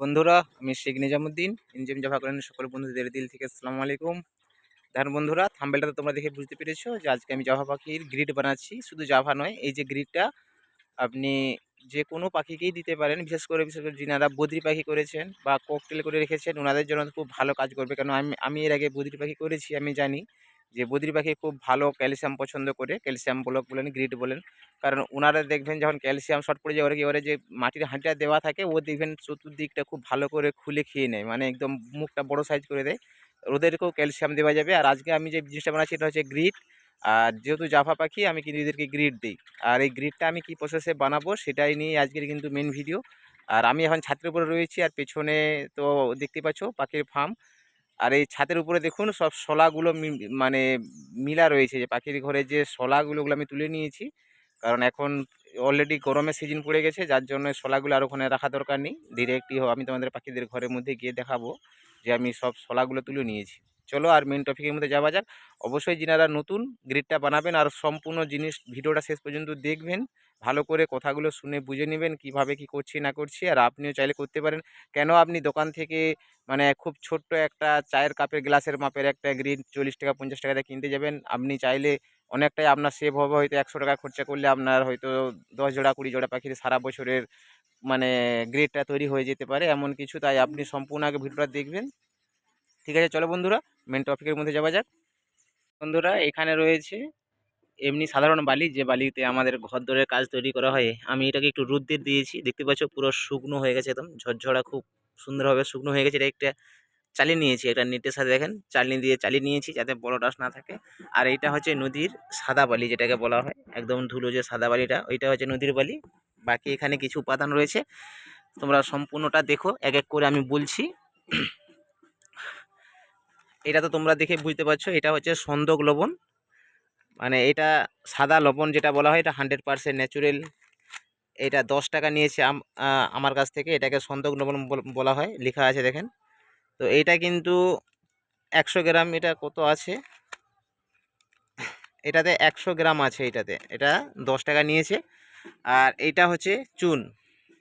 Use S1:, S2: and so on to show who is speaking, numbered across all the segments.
S1: বন্ধুরা, আমি শেখ নিজামুদ্দিন ইঞ্জিম জাভা করেন সকল বন্ধুদের দিল থেকে আসসালামু আলাইকুম। দেখেন বন্ধুরা, থাম্বেলটা তো তোমরা দেখে বুঝতে পেরেছ যে আজকে আমি জাভা পাখির গ্রিড বানাচ্ছি। শুধু জাভা নয়, এই যে গ্রিডটা আপনি যে কোনো পাখিকেই দিতে পারেন, বিশেষ করে বিশেষ করে যিনারা বদ্রি পাখি করেছেন বা ককটেল করে রেখেছেন ওনাদের জন্য খুব ভালো কাজ করবে। কেন আমি আমি এর আগে বদ্রি পাখি করেছি, আমি জানি। যে বদ্রি পাখি খুব ভালো ক্যালসিয়াম পছন্দ করে, ক্যালসিয়াম ব্লক বলেন, গ্রিড বলেন। কারণ ওনারা দেখবেন যখন ক্যালসিয়াম শর্ট পড়ে যায়, ওরা কি ওরা যে মাটির হাঁটিটা দেওয়া থাকে, ও দেখবেন চতুর্দিকটা খুব ভালো করে খুলে খেয়ে নেয়। মানে একদম মুখটা বড় সাইজ করে দেয়। ওদেরকেও ক্যালসিয়াম দেওয়া যাবে। আর আজকে আমি যে জিনিসটা বানাচ্ছি, এটা হচ্ছে গ্রিড। আর যেহেতু জাফা পাখি, আমি কিন্তু এদেরকে গ্রিড দিই। আর এই গ্রিডটা আমি কি প্রসেসে বানাবো, সেটাই নিয়ে আজকের কিন্তু মেন ভিডিও আর আমি এখন ছাত্রের উপরে রয়েছি, আর পেছনে তো দেখতে পাচ্ছ, পাখির ফার্ম আর এই ছাদের উপরে দেখুন সব শলাগুলো মানে মিলা রয়েছে। যে পাখির ঘরে যে শলাগুলো আমি তুলে নিয়েছি। কারণ এখন অলরেডি গরমের সিজন পড়ে গেছে, যার জন্য শলাগুলো আর ওখানে রাখা দরকার নেই। ডিরেক্টলি আমি তোমাদের পাখিদের ঘরের মধ্যে গিয়ে দেখাবো যে আমি সব শলাগুলো তুলে নিয়েছি। চলো আর মেন টপিকের মধ্যে যাওয়া যাক। অবশ্যই যিনারা নতুন গ্রিডটা বানাবেন আর সম্পূর্ণ জিনিস, ভিডিওটা শেষ পর্যন্ত দেখবেন। ভালো করে কথাগুলো শুনে বুঝে নেবেন কীভাবে কি করছি না করছি। আর আপনিও চাইলে করতে পারেন। কেন আপনি দোকান থেকে মানে খুব ছোট্ট একটা চায়ের কাপের গ্লাসের মাপের একটা গ্রিড চল্লিশ টাকা, পঞ্চাশ টাকা দিয়ে কিনতে যাবেন। আপনি চাইলে অনেকটাই আপনার সেভ হবে। হয়তো একশো টাকা খরচা করলে আপনার হয়তো দশ জোড়া, কুড়ি জোড়া পাখির সারা বছরের মানে গ্রেডটা তৈরি হয়ে যেতে পারে এমন কিছু। তাই আপনি সম্পূর্ণ আগে ভিডিওটা দেখবেন। ঠিক আছে, চলো বন্ধুরা মেন টপিকের মধ্যে যাওয়া যাক। বন্ধুরা, এখানে রয়েছে এমনি সাধারণ বালি যে বালিতে আমাদের ঘর দরের কাজ তৈরি করা হয়, আমি এটাকে একটু রোদ্দের দিয়েছি। দেখতে পাচ্ছ পুরো শুকনো হয়ে গেছে একদম। ঝরঝরা খুব সুন্দরভাবে শুকনো হয়ে গেছে। এটা একটা চালিয়ে নিয়েছি, একটা নেটের সাথে দেখেন। চালিয়ে দিয়ে চালিয়ে নিয়েছি যাতে বড় ডাস না থাকে। আর এইটা হচ্ছে নদীর সাদা বালি যেটাকে বলা হয়। একদম ধুলো যে সাদা বালিটা, ওইটা হচ্ছে নদীর বালি। বাকি এখানে কিছু উপাদান রয়েছে। তোমরা সম্পূর্ণটা দেখো, এক এক করে আমি বলছি। এটা তো তোমরা দেখে বুঝতে পারছ, এটা হচ্ছে সন্দক লবণ। মানে এটা সাদা লবণ যেটা বলা হয়, এটা হান্ড্রেড পারসেন্ট ন্যাচুরাল এটা দশ টাকা নিয়েছে আম- আমার কাছ থেকে, এটাকে সন্দক লবণ বল- বলা হয়, লেখা আছে দেখেন। তো এইটা কিন্তু একশো গ্রাম, এটা কত আছে? এটাতে একশো গ্রাম আছে এটাতে, এটা দশ টাকা নিয়েছে। আর এইটা হচ্ছে চুন,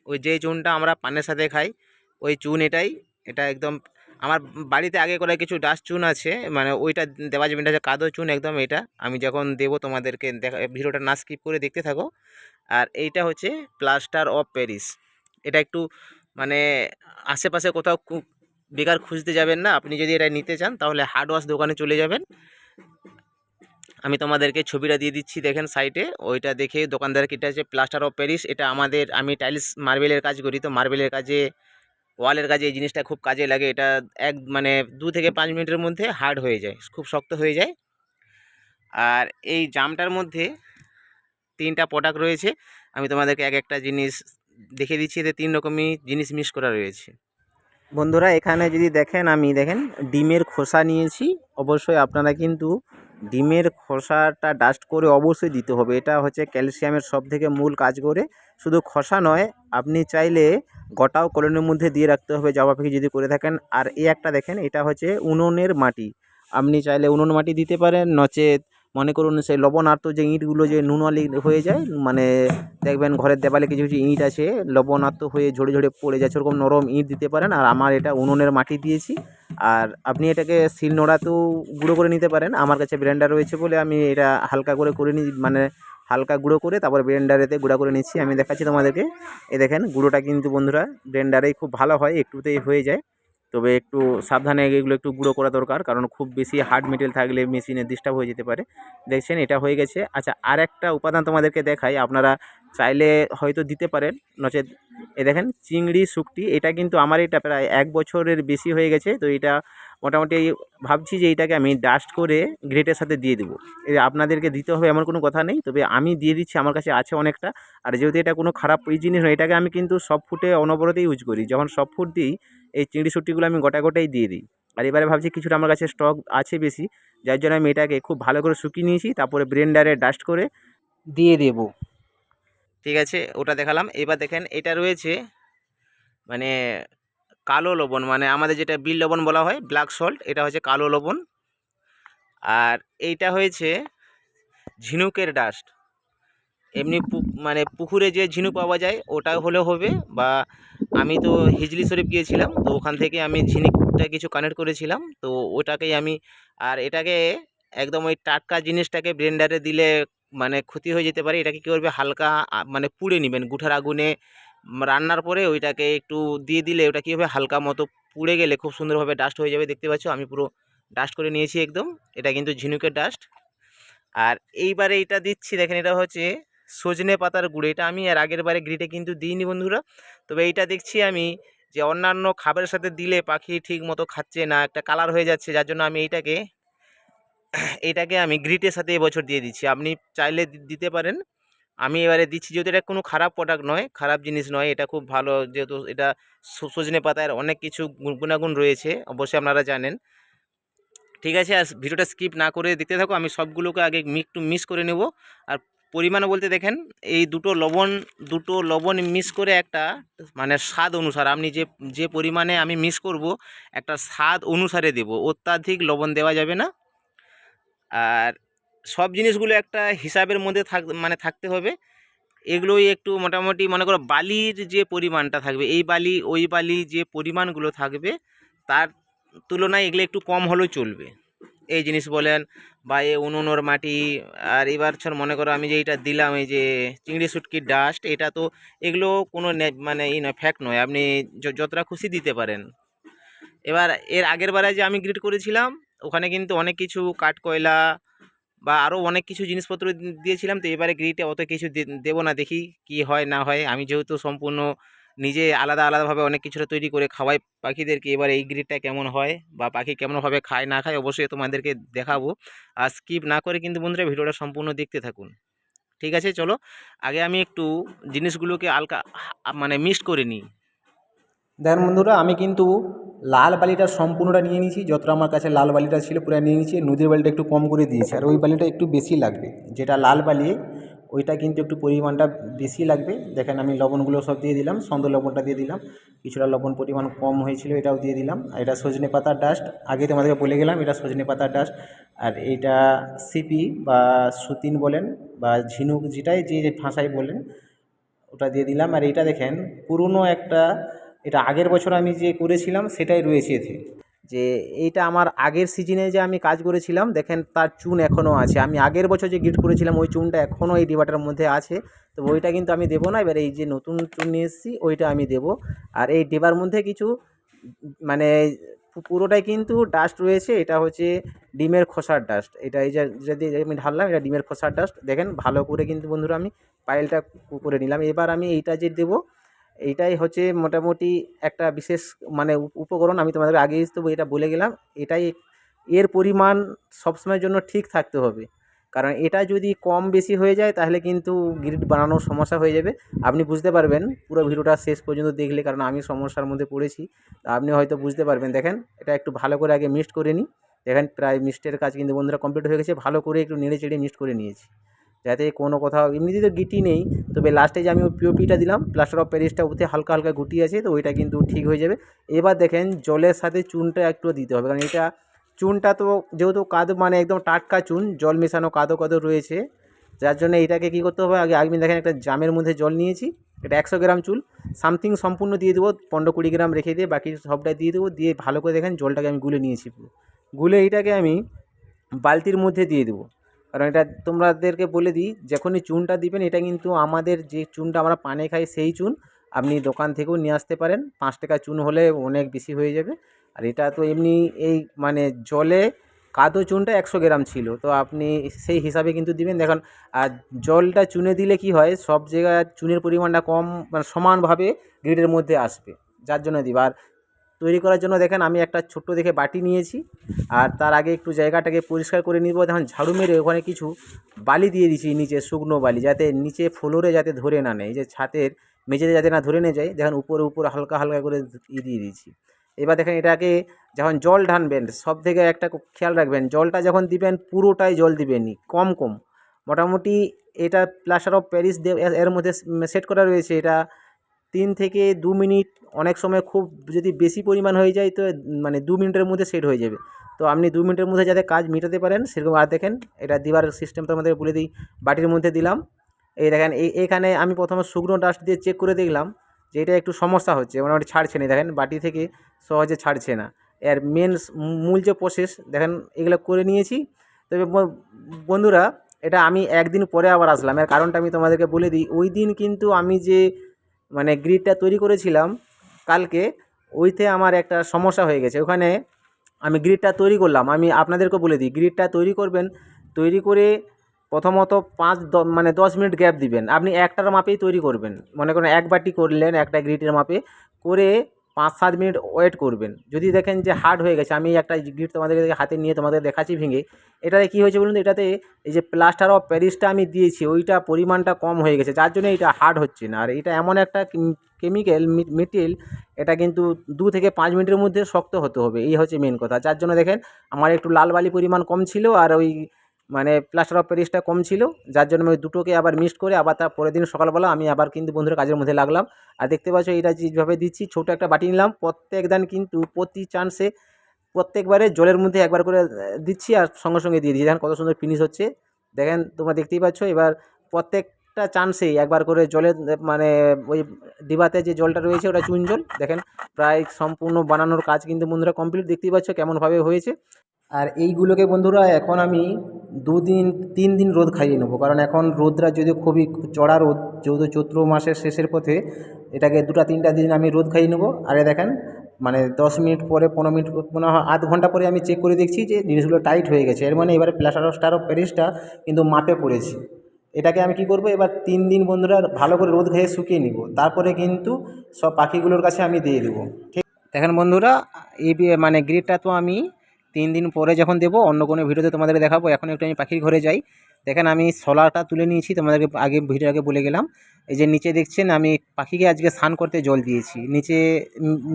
S1: ওই যে চুনটা আমরা পানের সাথে খাই, ওই চুন এটাই, এটা একদম আমার বাড়িতে আগে করে কিছু ডাস্ট চুন আছে মানে ওইটা দেওয়া যাবে এটা কাদো চুন একদম এটা। আমি যখন দেবো তোমাদেরকে দেখা, ভিডিওটা না স্কিপ করে দেখতে থাকো। আর এইটা হচ্ছে প্লাস্টার অফ প্যারিস এটা একটু মানে আশেপাশে কোথাও বেকার খুঁজতে যাবেন না। আপনি যদি এটা নিতে চান, তাহলে হার্ড ওয়াশ দোকানে চলে যাবেন। আমি তোমাদেরকে ছবিটা দিয়ে দিচ্ছি, দেখেন সাইটে ওইটা দেখে দোকানদারকে, এটা আছে প্লাস্টার অফ প্যারিস এটা আমাদের, আমি টাইলস মার্বেলের কাজ করি, তো মার্বেলের কাজে ওয়ালের কাজে এই জিনিসটা খুব কাজে লাগে। এটা এক মানে দু থেকে পাঁচ মিনিটের মধ্যে হার্ড হয়ে যায়, খুব শক্ত হয়ে যায়। আর এই জামটার মধ্যে তিনটা প্রোডাক্ট রয়েছে। আমি তোমাদেরকে এক একটা জিনিস দেখে দিচ্ছি, এতে তিন রকমই জিনিস মিস করা রয়েছে। বন্ধুরা, এখানে যদি দেখেন, আমি দেখেন, ডিমের খোসা নিয়েছি। অবশ্যই আপনারা কিন্তু ডিমের খোসাটা ডাস্ট করে অবশ্যই দিতে হবে। এটা হচ্ছে ক্যালসিয়ামের সব থেকে মূল কাজ করে। শুধু খোসা নয়, আপনি চাইলে গোটাও কলনের মধ্যে দিয়ে রাখতে হবে, জবা পাখি যদি করে থাকেন। আর এই একটা দেখেন, এটা হচ্ছে উনুনের মাটি। আপনি চাইলে উনুন মাটি দিতে পারেন, নচেত মনে করুন সেই লবণাক্ত যে ইঁটগুলো যে নুনওয়ালি হয়ে যায় মানে দেখবেন ঘরের দেওয়ালে কিছু কিছু ইঁট আছে লবণাক্ত হয়ে ঝরে ঝরে পড়ে যাচ্ছে ওরকম নরম ইঁট দিতে পারেন। আর আমার এটা উনুনের মাটি দিয়েছি। আর আপনি এটাকে শিল নোড়াতেও গুঁড়ো করে নিতে পারেন। আমার কাছে ব্লেন্ডার রয়েছে বলে আমি এটা হালকা করে করে নিই মানে হালকা গুঁড়ো করে তারপর ব্লেন্ডারেতে গুঁড়া করে নিচ্ছি। আমি দেখাচ্ছি তোমাদেরকে। এ দেখেন, গুঁড়োটা কিন্তু বন্ধুরা ব্লেন্ডারেই খুব ভালো হয়, একটুতেই হয়ে যায়। তবে একটু সাবধানে এগুলো একটু গুঁড়ো করা দরকার, কারণ খুব বেশি হার্ড মেটেরিয়াল থাকলে মেশিনে ডিস্টার্ব হয়ে যেতে পারে। দেখছেন, এটা হয়ে গেছে। আচ্ছা আর একটা উপাদান তোমাদেরকে দেখাই, আপনারা চাইলে হয়তো দিতে পারেন। নচেত, এ দেখেন, চিংড়ি শুকটি, এটা কিন্তু আমার এটা প্রায় এক বছরের বেশি হয়ে গেছে, তো এটা মোটামুটি ভাবছি যে এটাকে আমি ডাস্ট করে গ্রেটের সাথে দিয়ে দেবো। আপনাদেরকে দিতে হবে এমন কোনো কথা নেই, তবে আমি দিয়ে দিচ্ছি, আমার কাছে আছে অনেকটা। আর যেহেতু এটা কোনো খারাপ জিনিস নয়, এটাকে আমি কিন্তু সব ফুটে অনবরতে ইউজ করি। যখন সব ফুট দিই এই চিংড়ি শুটিগুলো আমি গোটা গোটাই দিয়ে দিই। আর এবারে ভাবছি কিছুটা আমার কাছে স্টক আছে বেশি, যার জন্য আমি এটাকে খুব ভালো করে শুকিয়ে নিয়েছি, তারপরে ব্লেন্ডারে ডাস্ট করে দিয়ে দেব। ঠিক আছে, ওটা দেখালাম। এবার দেখেন, এটা রয়েছে মানে কালো লবণ মানে আমাদের যেটা বিল লবণ বলা হয় ব্ল্যাক সল্ট এটা হচ্ছে কালো লবণ। আর এইটা হয়েছে ঝিনুকের ডাস্ট এমনি মানে পুকুরে যে ঝিনুক পাওয়া যায়, ওটা হলেও হবে। বা আমি তো হিজলি শরীফ গিয়েছিলাম, তো ওখান থেকে আমি ঝিনুকটা কিছু কানেক্ট করেছিলাম। তো ওটাকেই আমি, আর এটাকে একদম ওই টাটকা জিনিসটাকে ব্লেন্ডারে দিলে মানে ক্ষতি হয়ে যেতে পারে। এটাকে কী করবে? হালকা মানে পুড়ে নেবেন গুঠার আগুনে। রান্নার পরে ওইটাকে একটু দিয়ে দিলে ওটা কী হবে? হালকা মতো পুড়ে গেলে খুব সুন্দরভাবে ডাস্ট হয়ে যাবে, দেখতে পাচ্ছ? আমি পুরো ডাস্ট করে নিয়েছি একদম। এটা কিন্তু ঝিনুকের ডাস্ট আর এইবারে এটা দিচ্ছি, দেখেন এটা হচ্ছে সজনে পাতার গুঁড়ো, এটা আমি আর আগের বারে গ্রিটে কিন্তু দিইনি বন্ধুরা। তবে এইটা দেখছি আমি যে অন্যান্য খাবারের সাথে দিলে পাখি ঠিক মতো খাচ্ছে না, একটা কালার হয়ে যাচ্ছে, যার জন্য আমি এইটাকে এইটাকে আমি গ্রিটের সাথে এবছর দিয়ে দিচ্ছি। আপনি চাইলে দিতে পারেন। আমি এবারে দিচ্ছি, যেহেতু এটা কোনো খারাপ প্রোডাক্ট নয়, খারাপ জিনিস নয়, এটা খুব ভালো, যেহেতু এটা সজনে পাতার অনেক কিছু গুণ- গুণাগুণ রয়েছে, অবশ্যই আপনারা জানেন। ঠিক আছে, আর ভিডিওটা স্কিপ না করে দেখতে থাকো, আমি সবগুলোকে আগে একটু মিক্স করে নেব। আর পরিমাণ বলতে দেখেন, এই দুটো লবণ দুটো লবণ মিক্স করে একটা মানে স্বাদ অনুসার আপনি যে যে পরিমাণে আমি মিক্স করব, একটা স্বাদ অনুসারে দেব। অত্যাধিক লবণ দেওয়া যাবে না। আর সব জিনিসগুলো একটা হিসাবের মধ্যে থাক মানে থাকতে হবে। এগুলোই একটু মোটামুটি মনে করো বালির যে পরিমাণটা থাকবে, এই বালি, ওই বালি যে পরিমাণগুলো থাকবে, তার তুলনায় এগুলো একটু কম হলেও চলবে। এই জিনিস বলেন বা এ উনুনোর মাটি, আর এবার ছর মনে করো আমি যে এইটা দিলাম, এই যে চিংড়ি শুটকির ডাস্ট এটা তো এগুলো কোনো মানে এই নয় ফ্যাক্ট নয়, আপনি যতটা খুশি দিতে পারেন। এবার এর আগের বারে যে আমি গ্রিড করেছিলাম, ওখানে কিন্তু অনেক কিছু কাঠ কয়লা বা আরও অনেক কিছু জিনিসপত্র দিয়েছিলাম, তো এবারে গ্রিটে অত কিছু দেবো না, দেখি কি হয়, না হয়। আমি যেহেতু সম্পূর্ণ নিজে আলাদা, আলাদাভাবে অনেক কিছুটা তৈরি করে খাওয়াই। পাখিদেরকে এবার এই গ্রিডটা কেমন হয় বা পাখি কেমনভাবে খায়, না খায় অবশ্যই তোমাদেরকে দেখাবো। আর স্কিপ না করে কিন্তু বন্ধুরা ভিডিওটা সম্পূর্ণ দেখতে থাকুন। ঠিক আছে, চলো। আগে আমি একটু জিনিসগুলোকে আলকা মানে মিক্সড করে নিই।
S2: দেখেন বন্ধুরা, আমি কিন্তু লাল বালিটা সম্পূর্ণটা নিয়ে নিয়েছি। যতটা আমার কাছে লাল বালিটা ছিল পুরো নিয়ে নিয়েছি। নদীর বালিটা একটু কম করে দিয়েছি। আর ওই বালিটা একটু বেশি লাগবে। যেটা লাল বালি ওইটা কিন্তু একটু পরিমাণটা বেশি লাগবে। দেখেন আমি লবণগুলো সব দিয়ে দিলাম সন্দ লবণটা দিয়ে দিলাম। কিছুটা লবণ পরিমাণ কম হয়েছিল এটাও দিয়ে দিলাম। আর এটা সজনে পাতার ডাস্ট আগে তোমাদেরকে বলে গেলাম এটা সজনে পাতার ডাস্ট আর এইটা সিপি বা সুতিন বলেন বা ঝিনুক যেটাই যে ভাষায় বলেন, ওটা দিয়ে দিলাম। আর এটা দেখেন পুরনো একটা, এটা আগের বছর আমি যে করেছিলাম সেটাই রয়েছে এতে। যে এইটা আমার আগের সিজনে যে আমি কাজ করেছিলাম, দেখেন তার চুন এখনও আছে। আমি আগের বছর যে গিফট করেছিলাম, ওই চুনটা এখনও এই ডিবাটার মধ্যে আছে। তো ওইটা কিন্তু আমি দেবো না, এবার এই যে নতুন চুন নিয়ে এসেছি, ওইটা আমি দেবো। আর এই ডিবার মধ্যে কিছু মানে পুরোটাই কিন্তু ডাস্ট রয়েছে। এটা হচ্ছে ডিমের খোসার ডাস্ট এটা এই যে, যদি আমি ঢাললাম, এটা ডিমের খোসার ডাস্ট দেখেন ভালো করে কিন্তু বন্ধুরা আমি পাইলটা করে নিলাম। এবার আমি এইটা যে দেবো এইটাই হচ্ছে মোটামুটি একটা বিশেষ মানে উপ- উপকরণ। আমি তোমাদের আগেই তো এটা বলে গেলাম, এটাই এর পরিমাণ সবসময়ের জন্য ঠিক থাকতে হবে। কারণ এটা যদি কম বেশি হয়ে যায়, তাহলে কিন্তু গ্রিড বানানোর সমস্যা হয়ে যাবে। আপনি বুঝতে পারবেন, পুরো ভিডিওটা শেষ পর্যন্ত দেখলে, কারণ আমি সমস্যার মধ্যে পড়েছি। আপনি হয়তো বুঝতে পারবেন, দেখেন, এটা একটু ভালো করে আগে মিক্সড করে নিই। দেখেন, প্রায় মিক্সটের কাজ কিন্তু বন্ধুরা কমপ্লিট হয়ে গেছে। ভালো করে একটু নেড়ে চেড়ে মিক্সড করে নিয়েছি। যাতে কোনো কোথাও, এমনিতে তো গিটি নেই, তবে লাস্টে যে আমি ওই পিওপিটা দিলাম প্লাস্টার অফ প্যারিসটা ওতে হালকা হালকা গুটি আছে, তো ওইটা কিন্তু ঠিক হয়ে যাবে। এবার দেখেন জলের সাথে চুনটা একটু দিতে হবে, কারণ এটা চুনটা তো যেহেতু কাদো মানে একদম টাটকা চুন, জল মেশানো কাদো কাদো রয়েছে, যার জন্য এটাকে কী করতে হবে, আগে আমি দেখেন একটা জামের মধ্যে জল নিয়েছি, এটা একশো গ্রাম চুল সামথিং সম্পূর্ণ দিয়ে দেবো, পনেরো কুড়ি গ্রাম রেখে দিয়ে বাকি সবটাই দিয়ে দেবো, দিয়ে ভালো করে দেখেন জলটাকে আমি গুলে নিয়েছি গুলে এইটাকে আমি বালতির মধ্যে দিয়ে দেবো। কারণ এটা তোমাদেরকে বলে দিই, যখনই চুনটা দিবেন, এটা কিন্তু আমাদের যে চুনটা আমরা পানে খাই সেই চুন, আপনি দোকান থেকেও নিয়ে আসতে পারেন। পাঁচ টাকা চুন হলে অনেক বেশি হয়ে যাবে। আর এটা তো এমনি এই মানে জলে কাদো চুনটা একশো গ্রাম ছিল, তো আপনি সেই হিসাবে কিন্তু দিবেন। দেখুন, আর জলটা চুনে দিলে কি হয়, সব জায়গায় চুনের পরিমাণটা কম মানে সমানভাবে গ্রিডের মধ্যে আসবে, যার জন্য দিব। আর তৈরি করার জন্য দেখেন আমি একটা ছোট্ট দেখে বাটি নিয়েছি আর তার আগে একটু জায়গাটাকে পরিষ্কার করে নিব। দেখুন, ঝাড়ু মেরে ওখানে কিছু বালি দিয়ে দিয়েছি নিচে, শুকনো বালি, যাতে নিচে ফ্লোরে যাতে ধরে না নেয়। যে ছাতের মেঝেতে যাতে না ধরে নিয়ে যায়, দেখেন, উপরে উপরে হালকা হালকা করে ই দিয়ে দিয়েছি। এবার দেখেন এটাকে যখন জল ঢানবেন সব থেকে একটা খেয়াল রাখবেন, জলটা যখন দিবেন, পুরোটাই জল দিবেনই, কম কম। মোটামুটি এটা প্লাস্টার অফ প্যারিস এর মধ্যে সেট করা রয়েছে, এটা তিন থেকে দু মিনিট অনেক সময় খুব যদি বেশি পরিমাণ হয়ে যায় তো মানে দু মিনিটের মধ্যে সেট হয়ে যাবে। তো আপনি দু মিনিটের মধ্যে যাতে কাজ মেটাতে পারেন, সেরকম আর দেখেন, এটা দিবার সিস্টেমটা আমাদের বলে দিই, বাটির মধ্যে দিলাম। এই দেখেন, এই এইখানে আমি প্রথমে শুকনো ডাস্ট দিয়ে চেক করে দেখলাম যে এটা একটু সমস্যা হচ্ছে, মোটামুটি ছাড়ছে না। দেখেন, বাটি থেকে সহজে ছাড়ছে না। এর মেন মূল যে প্রসেস দেখেন, এগুলো করে নিয়েছি। তবে বন্ধুরা, এটা আমি একদিন পরে আবার আসলাম। এর কারণটা আমি তোমাদেরকে বলে দিই, ওই দিন কিন্তু আমি যে মানে গ্রিডটা তৈরি করেছিলাম কালকে, ওইতে আমার একটা সমস্যা হয়ে গেছে। ওখানে আমি গ্রিডটা তৈরি করলাম। আমি আপনাদেরকে বলে দিই গ্রিডটা তৈরি করবেন, তৈরি করে প্রথমত পাঁচ মানে দশ মিনিট গ্যাপ দিবেন। আপনি একটার মাপেই তৈরি করবেন। মনে করেন এক বাটি করলেন একটা গ্রিডের মাপে, করে পাঁচ সাত মিনিট ওয়েট করবেন। যদি দেখেন যে হার্ড হয়ে গেছে, আমি একটা গ্রিট তোমাদের হাতে নিয়ে তোমাদের দেখাচ্ছি ভেঙে। এটাতে কী হয়েছে বলুন তো? এটাতে এই যে প্লাস্টার অফ প্যারিসটা আমি দিয়েছি, ওইটা পরিমাণটা কম হয়ে গেছে। যার জন্য এটা হার্ড হচ্ছে না। আর এটা এমন একটা কেমিক্যাল মেটেরিয়াল এটা কিন্তু দু থেকে পাঁচ মিনিটের মধ্যে শক্ত হতে হবে। এই হচ্ছে মেন কথা। যার জন্য দেখেন, আমার একটু লাল বালি পরিমাণ কম ছিল আর ওই মানে প্লাস্টার অফ প্যারিসটা কম ছিল, যার জন্য আমি দুটোকে আবার মিক্সড করে আবার তার পরের দিন সকালবেলা আমি আবার কিন্তু বন্ধুরা কাজের মধ্যে লাগলাম। আর দেখতে পাচ্ছ এটা যেভাবে দিচ্ছি, ছোটো একটা বাটি নিলাম, প্রত্যেক দান কিন্তু প্রতি চান্সে প্রত্যেকবারে জলের মধ্যে একবার করে দিচ্ছি আর সঙ্গে সঙ্গে দিয়ে দিচ্ছি। দেখেন কত সুন্দর ফিনিশ হচ্ছে। দেখেন তোমরা দেখতেই পাচ্ছ এবার প্রত্যেকটা চান্সেই একবার করে জলের মানে ওই ডিবাতে যে জলটা রয়েছে ওটা চুন জল। দেখেন প্রায় সম্পূর্ণ বানানোর কাজ কিন্তু বন্ধুরা কমপ্লিট দেখতেই পাচ্ছ কেমনভাবে হয়েছে। আর এইগুলোকে বন্ধুরা এখন আমি দুদিন তিন দিন রোদ খাইয়ে নেব। কারণ এখন রোদটা যদি খুবই চড়া রোদ যেহেতু চৈত্র মাসের শেষের পথে এটাকে দুটা, তিনটা দিন আমি রোদ খাইয়ে নেব। আরে দেখেন মানে দশ মিনিট পরে, পনেরো মিনিট মনে হয় আধ ঘণ্টা পরে আমি চেক করে দেখছি যে জিনিসগুলো টাইট হয়ে গেছে। এর মানে এবারে প্লাস্টার অফ স্টার অফ প্যারিসটা কিন্তু মাপে পড়েছে। এটাকে আমি কি করব, এবার তিন দিন বন্ধুরা ভালো করে রোদ খেয়ে শুকিয়ে নিব। তারপরে কিন্তু সব পাখিগুলোর কাছে আমি দিয়ে দেবো। ঠিক দেখেন বন্ধুরা, এই মানে গ্রিডটা তো আমি তিন দিন পরে যখন দেবো, অন্য কোনো ভিডিওতে তোমাদের দেখাবো। এখন একটু আমি পাখির ঘরে যাই। দেখেন আমি সোলারটা তুলে নিয়েছি, তোমাদেরকে আগে ভিডিও আগে বলে গেলাম। এই যে নিচে দেখছেন, আমি পাখিকে আজকে স্নান করতে জল দিয়েছি। নিচে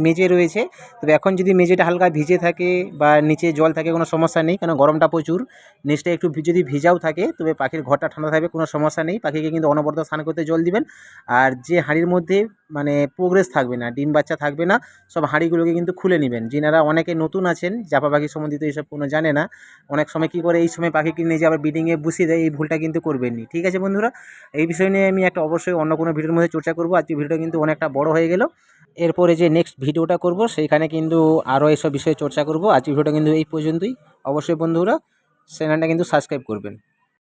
S2: মেঝে রয়েছে। তবে এখন যদি মেঝেটা হালকা ভিজে থাকে বা নিচে জল থাকে, কোনো সমস্যা নেই কারণ গরমটা প্রচুর। নিচটা একটু যদি ভিজাও থাকে, তবে পাখির ঘরটা ঠান্ডা থাকবে, কোনো সমস্যা নেই। পাখিকে কিন্তু অনবরত স্নান করতে জল দিবেন। আর যে হাঁড়ির মধ্যে মানে প্রোগ্রেস থাকবে না, ডিম বাচ্চা থাকবে না, সব হাঁড়িগুলোকে কিন্তু খুলে নেবেন। যিনারা অনেকে নতুন আছেন, জাপা পাখি সম্বন্ধিত এইসব কোনো জানে না, অনেক সময় কী করে এই সময় পাখি কিনে যে আবার ব্রিডিংয়ে বসিয়ে দেয়, এই ভুলটা কিন্তু করবেননি। ঠিক আছে বন্ধুরা, এই বিষয় নিয়ে আমি একটা অবশ্যই অন্য কোনো ভিডিওর মধ্যে চর্চা করব। আজকে ভিডিওটা কিন্তু অনেকটা বড় হয়ে গেল। এরপরে যে নেক্সট ভিডিওটা করব, সেইখানে কিন্তু আরও এইসব বিষয়ে চর্চা করব। আজকে ভিডিওটা কিন্তু এই পর্যন্তই। অবশ্যই বন্ধুরা চ্যানেলটা কিন্তু সাবস্ক্রাইব করবেন।